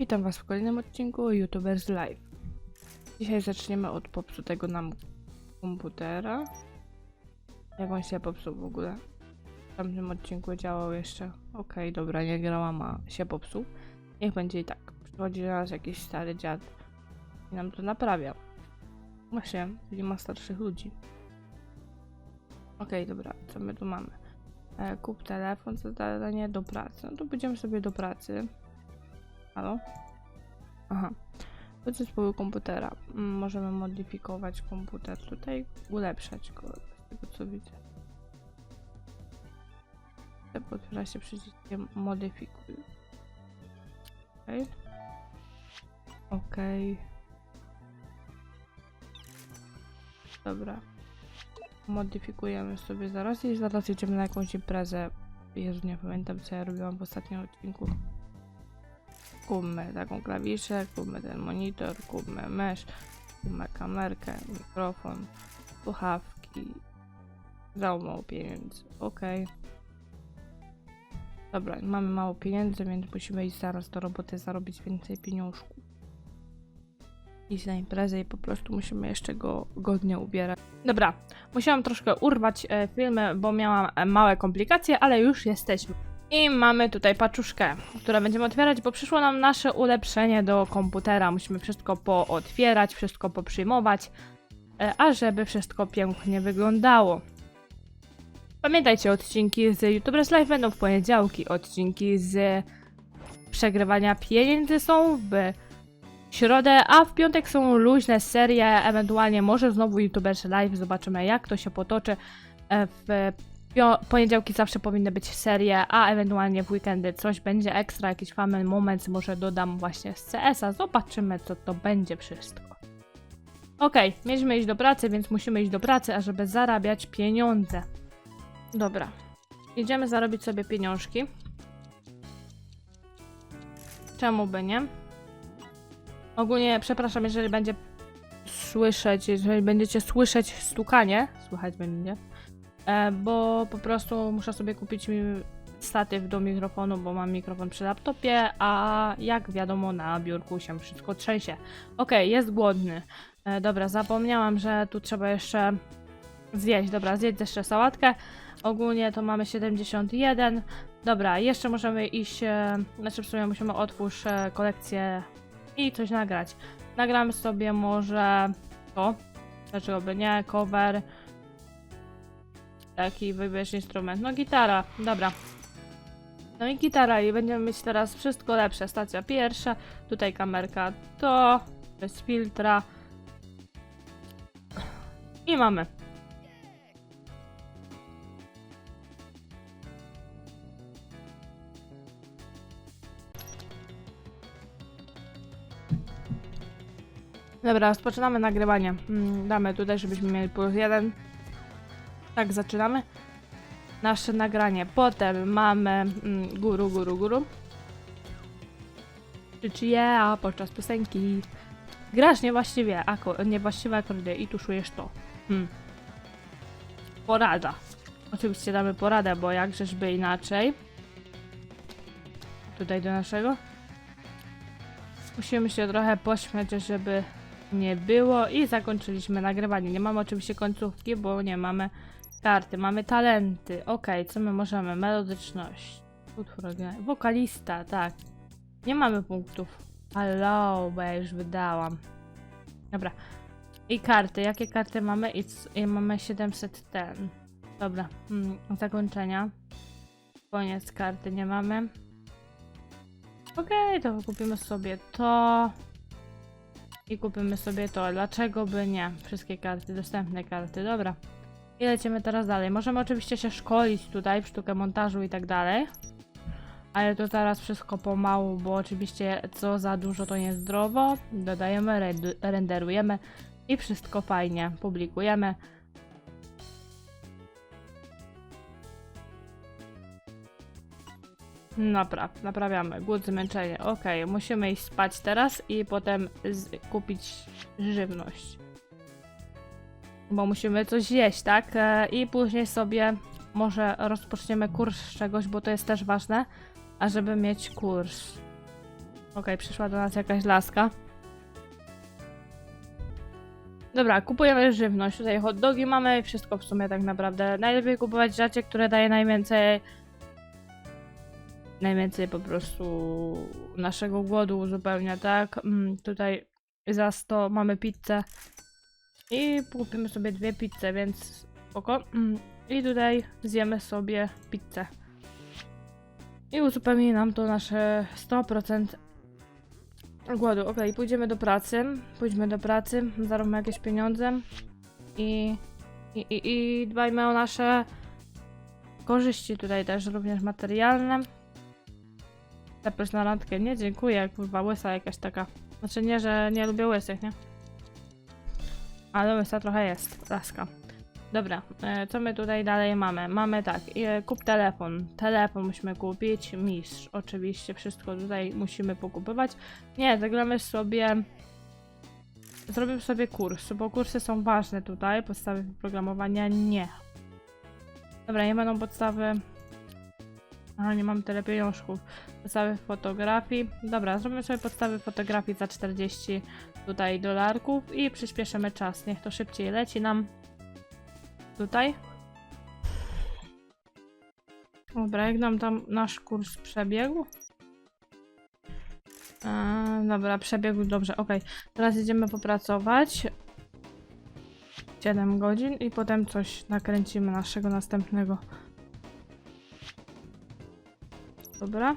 Witam Was w kolejnym odcinku YouTubers Live. Dzisiaj zaczniemy od popsutego nam komputera. Jak on się popsuł w ogóle? W tamtym odcinku działał jeszcze. Okej, dobra, nie grałam, a się popsuł. Niech będzie i tak. Przychodzi nas jakiś stary dziad i nam to naprawia. Właśnie, nie ma starszych ludzi. Okej, dobra, co my tu mamy? E, kup telefon, zadanie do pracy. No to pójdziemy sobie do pracy. Halo? Aha. Do zespołu komputera. Mm, Możemy modyfikować komputer tutaj, ulepszać go, z tego co widzę. Otwiera się przyciskiem modyfikuj. Okej. Okej. Dobra. Modyfikujemy sobie zaraz i zaraz jedziemy na jakąś imprezę. Jezu, nie pamiętam co ja robiłam w ostatnim odcinku. Kupmy taką klawiszę, kupmy ten monitor, kupmy mysz, kupmy kamerkę, mikrofon, słuchawki. Za mało pieniędzy. Okej. Dobra, mamy mało pieniędzy, więc musimy iść zaraz do roboty, zarobić więcej pieniążków. Iść na imprezę i po prostu musimy jeszcze go godnie ubierać. Dobra, musiałam troszkę urwać e, filmy, bo miałam e, małe komplikacje, ale już jesteśmy. I mamy tutaj paczuszkę, którą będziemy otwierać, bo przyszło nam nasze ulepszenie do komputera. Musimy wszystko pootwierać, wszystko poprzyjmować, e, a żeby wszystko pięknie wyglądało. Pamiętajcie, odcinki z YouTubers Live będą w poniedziałki, odcinki z przegrywania pieniędzy są w środę, a w piątek są luźne serie, ewentualnie może znowu YouTubers Live, zobaczymy jak to się potoczy. E, W poniedziałki zawsze powinny być serie, a ewentualnie w weekendy coś będzie ekstra, jakiś famy moment, może dodam właśnie z CS-a, zobaczymy co to będzie wszystko. Okej, mieliśmy iść do pracy, więc musimy iść do pracy, ażeby zarabiać pieniądze. Dobra, idziemy zarobić sobie pieniążki. Czemu by nie? Ogólnie przepraszam, jeżeli będzie słyszeć, jeżeli będziecie słyszeć stukanie, słychać będzie, bo po prostu muszę sobie kupić statyw do mikrofonu, bo mam mikrofon przy laptopie, a jak wiadomo na biurku się wszystko trzęsie. Okej, jest głodny. E, dobra, zapomniałam, że tu trzeba jeszcze zjeść. Dobra, zjeść jeszcze sałatkę. Ogólnie to mamy 71. Dobra, jeszcze możemy iść, e, znaczy w sumie musimy otwórz e, kolekcję i coś nagrać. Nagramy sobie może to, dlaczego by nie, cover. Taki wybierz instrument. No gitara, dobra. No i gitara i będziemy mieć teraz wszystko lepsze. Stacja pierwsza, tutaj kamerka to, bez filtra. I mamy. Dobra, rozpoczynamy nagrywanie. Mm, Damy tutaj, żebyśmy mieli plus jeden. Tak, zaczynamy. Nasze nagranie. Potem mamy mm, guru, guru, guru. Czy yeah, podczas piosenki. Grasz niewłaściwie, ako, niewłaściwe akordy i tuszujesz to. Hmm. Porada. Oczywiście damy poradę, bo jakżeżby inaczej. Tutaj do naszego. Musimy się trochę pośmiać, żeby nie było i zakończyliśmy nagrywanie. Nie mamy oczywiście końcówki, bo nie mamy karty. Mamy talenty. Ok, co my możemy? Melodyczność. Utwór. Wokalista, tak. Nie mamy punktów. Hello, bo ja już wydałam. Dobra. I karty. Jakie karty mamy? I, i mamy 700 ten. Dobra. Mm, zakończenia. Koniec karty nie mamy. Okej, to kupimy sobie to. I kupimy sobie to. Dlaczego by nie? Wszystkie karty, dostępne karty, dobra. I lecimy teraz dalej. Możemy oczywiście się szkolić tutaj w sztukę montażu i tak dalej. Ale to teraz wszystko pomału, bo oczywiście co za dużo to niezdrowo. Dodajemy, renderujemy i wszystko fajnie publikujemy. Napraw, naprawiamy. Głód, zmęczenie. Ok, musimy iść spać teraz i potem kupić żywność. Bo musimy coś jeść, tak? E, I później sobie może rozpoczniemy kurs czegoś, bo to jest też ważne, ażeby mieć kurs. Okej, przyszła do nas jakaś laska. Dobra, kupujemy żywność. Tutaj hot dogi mamy, wszystko w sumie tak naprawdę. Najlepiej kupować rzeczy, które daje najwięcej. Najwięcej po prostu naszego głodu uzupełnia, tak? Mm, tutaj za 100 mamy pizzę. I kupimy sobie dwie pizze, więc spoko. Mm, I tutaj zjemy sobie pizzę. I uzupełni nam to nasze 100% głodu. Ok, pójdziemy do pracy. Pójdźmy do pracy, zarobimy jakieś pieniądze i, i, i, i dbajmy o nasze korzyści tutaj też, również materialne. Zaproś na randkę. Nie, dziękuję, kurwa, łysa jakaś taka. Znaczy nie, że nie lubię łysych, nie? Ale łysa trochę jest, laska. Dobra, e, co my tutaj dalej mamy? Mamy tak, e, kup telefon. Telefon musimy kupić, mistrz. Oczywiście wszystko tutaj musimy pokupywać. Nie, zagramy sobie... Zrobimy sobie kurs, bo kursy są ważne tutaj. Podstawy programowania nie. Dobra, nie będą podstawy... Aha, nie mam tyle pieniążków. Podstawy fotografii. Dobra, zrobimy sobie podstawy fotografii za 40 tutaj dolarków i przyspieszymy czas. Niech to szybciej leci nam tutaj. Dobra, jak nam tam nasz kurs przebiegł? Eee, dobra, przebiegł dobrze, ok. Teraz idziemy popracować. 7 godzin i potem coś nakręcimy naszego następnego. Dobra.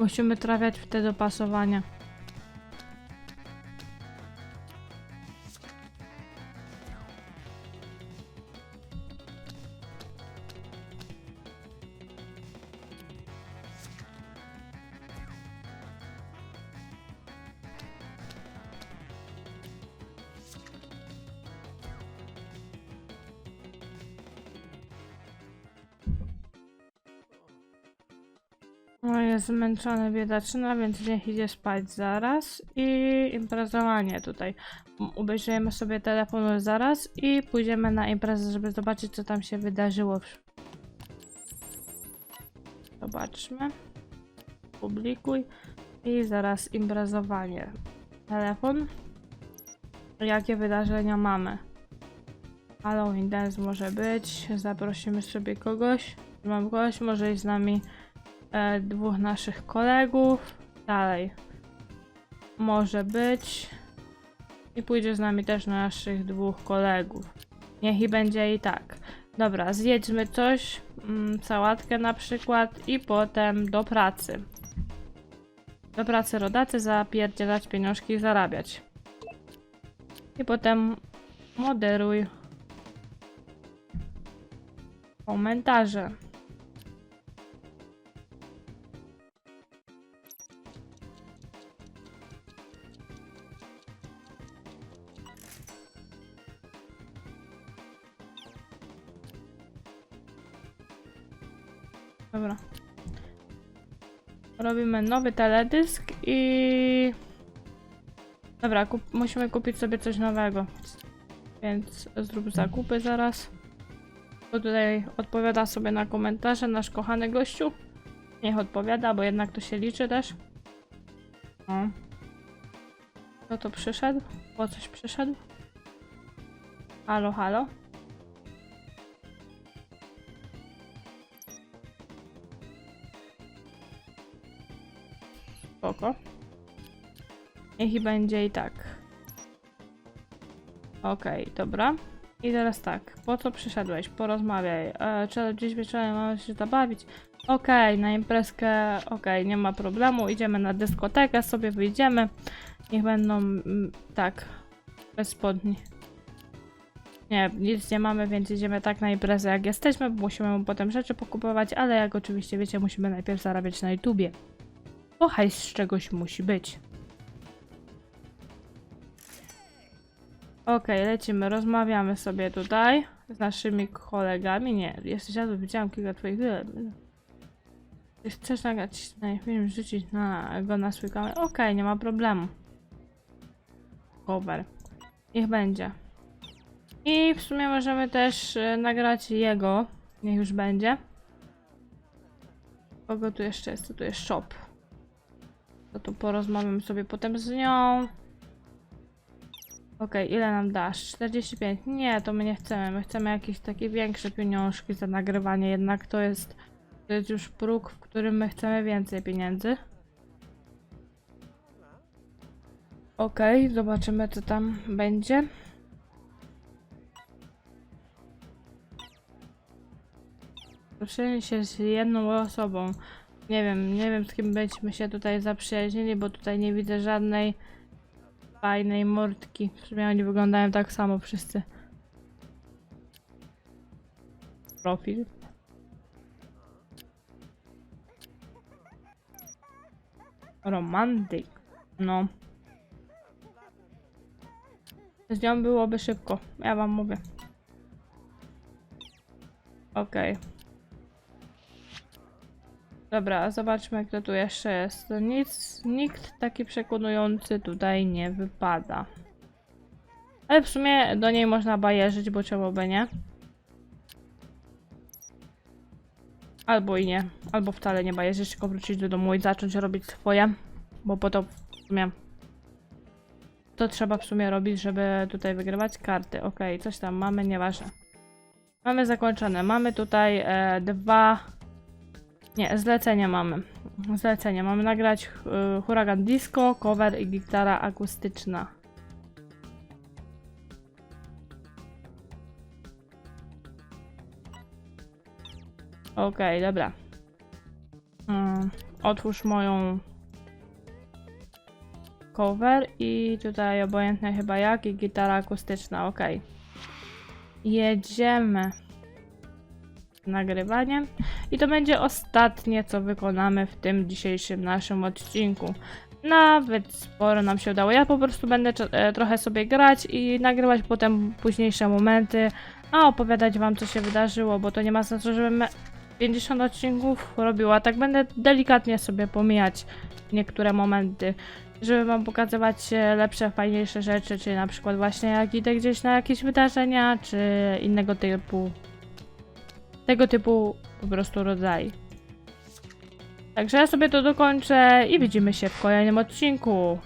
Musimy trafiać w te dopasowania. O, jest zmęczony biedaczyna, więc niech idzie spać zaraz. I imprezowanie tutaj. Obejrzyjemy sobie telefon zaraz i pójdziemy na imprezę, żeby zobaczyć, co tam się wydarzyło. Zobaczmy. Publikuj. I zaraz imprezowanie. Telefon. Jakie wydarzenia mamy? Halloween Dance może być. Zaprosimy sobie kogoś. Mam kogoś, może iść z nami e, dwóch naszych kolegów. Dalej. Może być. I pójdzie z nami też naszych dwóch kolegów. Niech i będzie i tak. Dobra, zjedźmy coś. Mm, sałatkę na przykład. I potem do pracy. Do pracy rodacy, zapierdzielać pieniążki i zarabiać. I potem moderuj komentarze. Robimy nowy teledysk i... Dobra, kup musimy kupić sobie coś nowego. Więc zrób zakupy zaraz. To tutaj odpowiada sobie na komentarze nasz kochany gościu. Niech odpowiada, bo jednak to się liczy też. O. Kto to przyszedł? Po coś przyszedł? Halo, halo? Spoko. Niech będzie i tak. Okej, dobra. I teraz tak, po co przyszedłeś? Porozmawiaj. E, czy dziś wieczorem mamy się zabawić? Okej, na imprezkę, okej, nie ma problemu. Idziemy na dyskotekę, sobie wyjdziemy. Niech będą, mm, tak, bez spodni. Nie, nic nie mamy, więc idziemy tak na imprezę jak jesteśmy, musimy mu potem rzeczy pokupować, ale jak oczywiście wiecie, musimy najpierw zarabiać na YouTubie bo hajs z czegoś musi być. Okej, okay, lecimy, rozmawiamy sobie tutaj z naszymi kolegami. Nie, jeszcze raz widziałam kilka twoich... Chcesz nagrać na film, rzucić na go na swój kamerę? Okej, okay, nie ma problemu. Cover. Niech będzie. I w sumie możemy też y, nagrać jego. Niech już będzie. Kogo tu jeszcze jest? Tu jest shop. To tu porozmawiam sobie potem z nią. Okej, ile nam dasz? 45. Nie, to my nie chcemy. My chcemy jakieś takie większe pieniążki za nagrywanie, jednak to jest, to jest już próg, w którym my chcemy więcej pieniędzy. Okej, zobaczymy co tam będzie. Zaprzyjaźnij się z jedną osobą. Nie wiem, nie wiem z kim byśmy się tutaj zaprzyjaźnili, bo tutaj nie widzę żadnej fajnej mordki. Sumie oni wyglądają tak samo wszyscy. Profil. Romantyk. No. Z nią byłoby szybko, ja wam mówię. Okej. Dobra, zobaczmy kto tu jeszcze jest. Nic, nikt taki przekonujący tutaj nie wypada. Ale w sumie do niej można bajerzyć, bo czemu by nie? Albo i nie. Albo wcale nie bajerzyć, tylko wrócić do domu i zacząć robić swoje. Bo po to w sumie... To trzeba w sumie robić, żeby tutaj wygrywać karty. Okej, coś tam mamy, nieważne. Mamy zakończone. Mamy tutaj e, dwa... Nie, zlecenia mamy. Zlecenia. Mamy nagrać e, Huragan Disco, cover i gitara akustyczna. Okej, dobra. Mm, otwórz moją cover i tutaj obojętne chyba jak i gitara akustyczna, okej. Jedziemy z nagrywaniem i to będzie ostatnie co wykonamy w tym dzisiejszym naszym odcinku. Nawet sporo nam się udało. Ja po prostu będę e, trochę sobie grać i nagrywać potem późniejsze momenty, a opowiadać wam co się wydarzyło, bo to nie ma sensu, żebym 50 odcinków robiła. Tak będę delikatnie sobie pomijać niektóre momenty, żeby wam pokazywać lepsze, fajniejsze rzeczy, czy na przykład właśnie jak idę gdzieś na jakieś wydarzenia, czy innego typu tego typu po prostu rodzaj. Także ja sobie to dokończę i widzimy się w kolejnym odcinku.